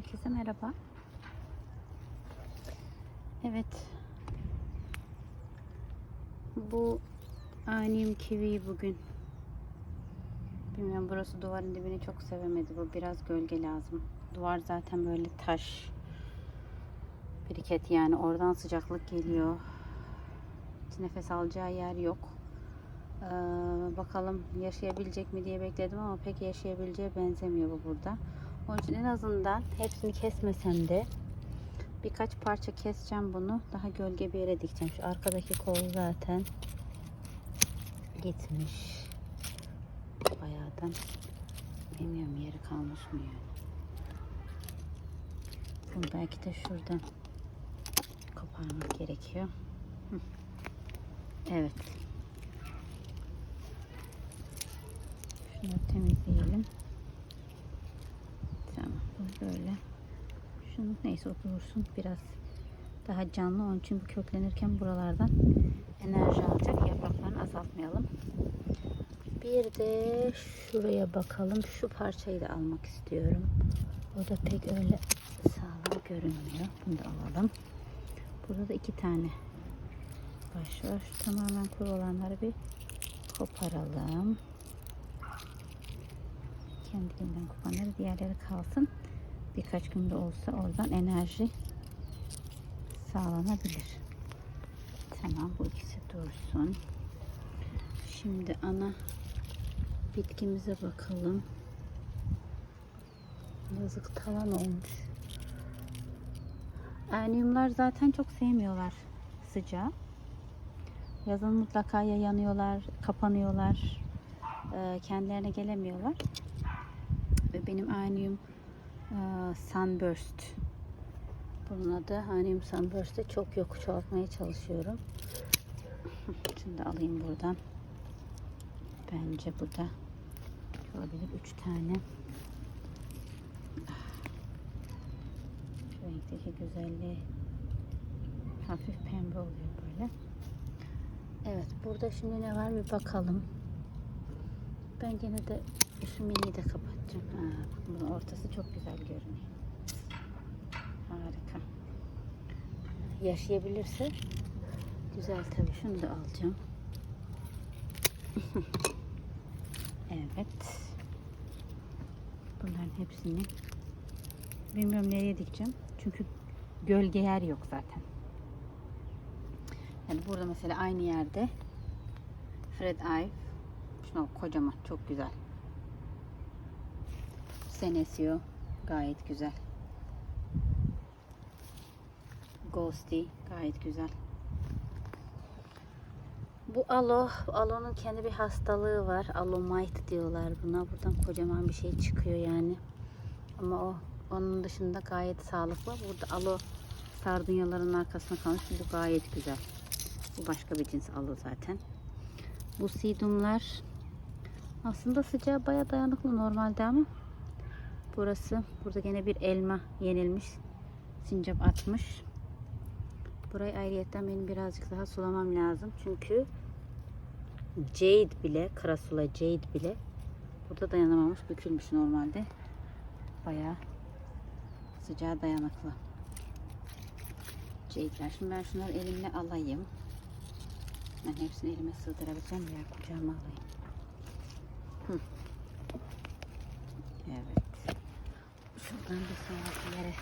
Herkese merhaba. Evet. Bu Anim kivi bugün. Bilmiyorum burası duvarın dibini çok sevemedi. Bu biraz gölge lazım. Duvar zaten böyle taş. Biriket yani oradan sıcaklık geliyor. Hiç nefes alacağı yer yok. Ee, bakalım yaşayabilecek mi diye bekledim ama pek yaşayabileceğe benzemiyor bu burada. Onun için en azından hepsini kesmesem de birkaç parça keseceğim bunu. Daha gölge bir yere dikeceğim. Şu arkadaki kol zaten gitmiş. Bayağıdan bilmiyorum yeri kalmış mı yani. Bunu belki de şuradan koparmak gerekiyor. Evet. Şunu temizleyelim. Bu böyle. Şunu neyse o. Biraz daha canlı. Onun için bu köklenirken buralardan enerji alacak. Yapraklarını azaltmayalım. Bir de şuraya bakalım. Şu parçayı da almak istiyorum. O da pek öyle sağlam görünmüyor. Bunu da alalım. Burada da iki tane baş var. Şu tamamen kuru olanları bir koparalım. Kendiliğinden kopanları diğerleri kalsın. Birkaç günde olsa oradan enerji sağlanabilir. Tamam bu ikisi dursun. Şimdi ana bitkimize bakalım. Yazık talan olmuş. Erniumlar zaten çok sevmiyorlar sıcağı. Yazın mutlaka ya yanıyorlar, kapanıyorlar, kendilerine gelemiyorlar. Ve benim Anium e, Sunburst. Bunun adı Anium Sunburst'te çok yok çoğaltmaya çalışıyorum. Da alayım buradan. Bence bu da olabilir. Üç tane. Şu renkteki güzelliği hafif pembe oluyor böyle. Evet burada şimdi ne var bir bakalım. Ben yine de şu mini de kapatacağım. Ha, bunun ortası çok güzel görünüyor. Harika. Yaşayabilirse güzel tabii. Şunu da alacağım. evet. Bunların hepsini bilmiyorum nereye dikeceğim. Çünkü gölge yer yok zaten. Yani burada mesela aynı yerde Fred Ive şuna kocaman çok güzel. Senesio gayet güzel. Ghosty gayet güzel. Bu alo, alonun kendi bir hastalığı var. Alomite diyorlar buna. Buradan kocaman bir şey çıkıyor yani. Ama o onun dışında gayet sağlıklı. Burada alo sardunyaların arkasına kalmış. Bu gayet güzel. Bu başka bir cins alo zaten. Bu sidumlar aslında sıcağa baya dayanıklı normalde ama burası burada gene bir elma yenilmiş. Sincap atmış. Burayı ayrıyetten benim birazcık daha sulamam lazım. Çünkü Jade bile, Karasula Jade bile burada dayanamamış, bükülmüş normalde. Bayağı sıcağa dayanıklı. Jade'ler. Şimdi ben şunları elimle alayım. Ben hepsini elime sığdırabileceğim ya kucağıma alayım. Hı. Evet. Şuradan bir sonraki yere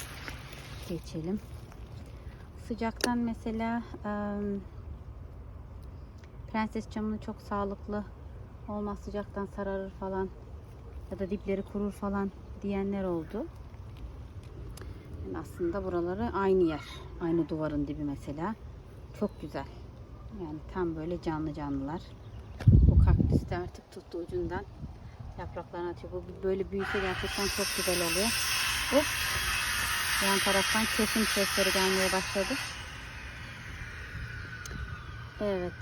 geçelim. Sıcaktan mesela ım, prenses camını çok sağlıklı olmaz sıcaktan sararır falan ya da dipleri kurur falan diyenler oldu. Yani aslında buraları aynı yer. Aynı duvarın dibi mesela. Çok güzel. Yani tam böyle canlı canlılar. Bu kaktüs de artık tuttu ucundan. Yapraklarını atıyor. Bu böyle büyüse gerçekten çok güzel oluyor. Hop. Yan taraftan kesim sesleri gelmeye başladı. Evet.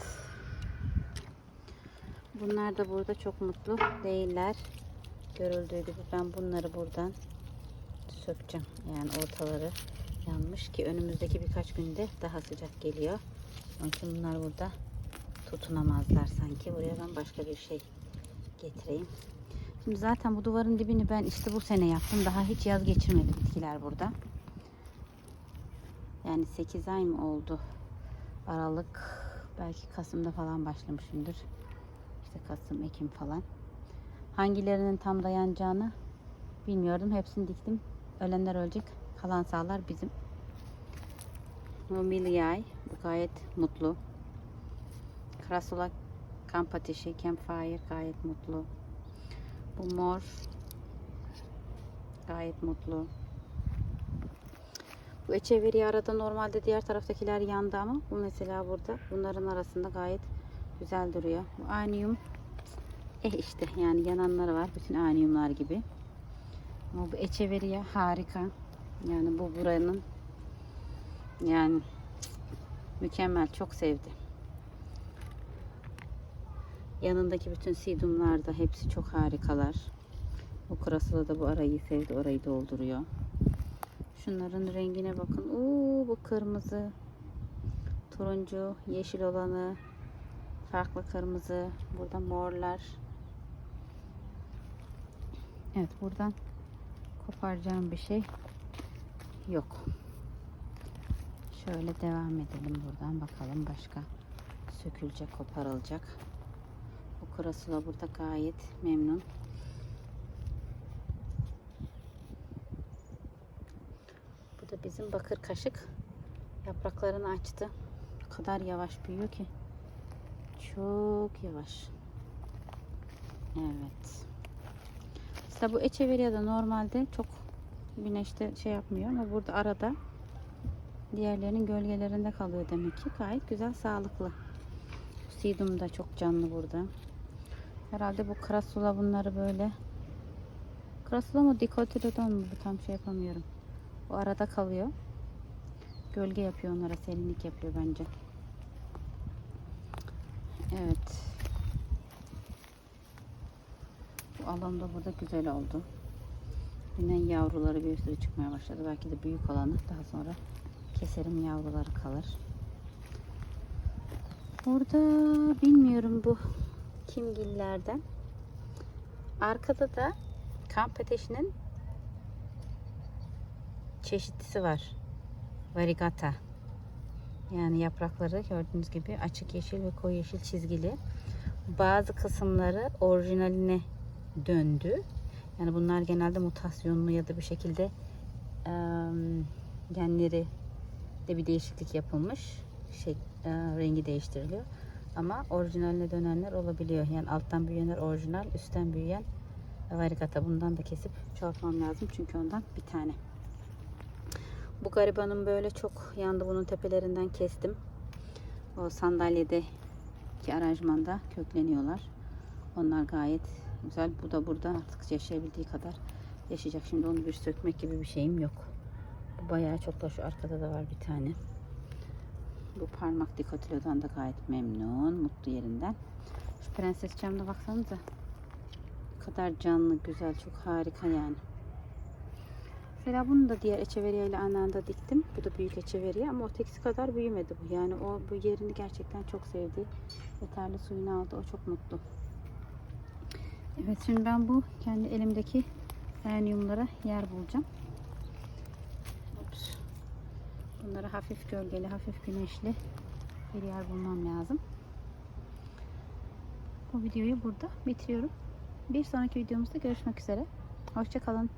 Bunlar da burada çok mutlu değiller. Görüldüğü gibi ben bunları buradan sökeceğim. Yani ortaları yanmış ki önümüzdeki birkaç günde daha sıcak geliyor. Onun için bunlar burada tutunamazlar sanki. Buraya ben başka bir şey getireyim. Şimdi zaten bu duvarın dibini ben işte bu sene yaptım. Daha hiç yaz geçirmedi bitkiler burada. Yani 8 ay mı oldu? Aralık belki Kasım'da falan başlamışımdır. İşte Kasım, Ekim falan. Hangilerinin tam dayanacağını bilmiyordum. Hepsini diktim. Ölenler ölecek. Kalan sağlar bizim. Bu Miliay. Bu gayet mutlu. Krasula kamp ateşi, campfire gayet mutlu. Bu mor gayet mutlu. Bu eçeveri arada normalde diğer taraftakiler yandı ama bu mesela burada bunların arasında gayet güzel duruyor. Bu anium eh işte yani yananları var bütün aniumlar gibi. Ama bu eçeveriye harika. Yani bu buranın yani mükemmel çok sevdi. Yanındaki bütün sidumlar da hepsi çok harikalar. Bu krasıla da bu arayı sevdi. Orayı dolduruyor. Şunların rengine bakın. Oo, bu kırmızı, turuncu, yeşil olanı, farklı kırmızı. Burada morlar. Evet buradan koparacağım bir şey yok. Şöyle devam edelim buradan bakalım başka sökülecek, koparılacak. Bu krasula burada gayet memnun. Bu da bizim bakır kaşık. Yapraklarını açtı. O kadar yavaş büyüyor ki. Çok yavaş. Evet. İşte bu echeveria da normalde çok güneşte şey yapmıyor ama burada arada diğerlerinin gölgelerinde kalıyor demek ki. Gayet güzel, sağlıklı. Sidum da çok canlı burada. Herhalde bu krasula bunları böyle Krasula mı dikotilodon mu bu tam şey yapamıyorum. O arada kalıyor. Gölge yapıyor onlara, serinlik yapıyor bence. Evet. Bu alan da burada güzel oldu. Yine yavruları bir sürü çıkmaya başladı. Belki de büyük olanı daha sonra keserim yavruları kalır. Burada bilmiyorum bu kimgillerden. Arkada da kamp ateşinin çeşitlisi var. Varigata. Yani yaprakları gördüğünüz gibi açık yeşil ve koyu yeşil çizgili. Bazı kısımları orijinaline döndü. Yani bunlar genelde mutasyonlu ya da bir şekilde genleri de bir değişiklik yapılmış. Şey, rengi değiştiriliyor. Ama orijinaline dönenler olabiliyor. Yani alttan büyüyenler orijinal, üstten büyüyen varigata. Bundan da kesip çoğaltmam lazım. Çünkü ondan bir tane. Bu garibanın böyle çok yandı. Bunun tepelerinden kestim. O sandalyede ki aranjmanda kökleniyorlar. Onlar gayet güzel. Bu da burada artık yaşayabildiği kadar yaşayacak. Şimdi onu bir sökmek gibi bir şeyim yok. Bu bayağı çok da şu arkada da var bir tane. Bu parmak dikotilodan da gayet memnun. Mutlu yerinden. Şu prenses camına baksanıza. Ne kadar canlı, güzel, çok harika yani. Mesela bunu da diğer eçeveriye ile aynı anda diktim. Bu da büyük eçeveriye ama ötekisi kadar büyümedi bu. Yani o bu yerini gerçekten çok sevdi. Yeterli suyunu aldı. O çok mutlu. Evet şimdi ben bu kendi elimdeki enyumlara yer bulacağım. Ups. Bunlara hafif gölgeli, hafif güneşli bir yer bulmam lazım. Bu videoyu burada bitiriyorum. Bir sonraki videomuzda görüşmek üzere. Hoşçakalın.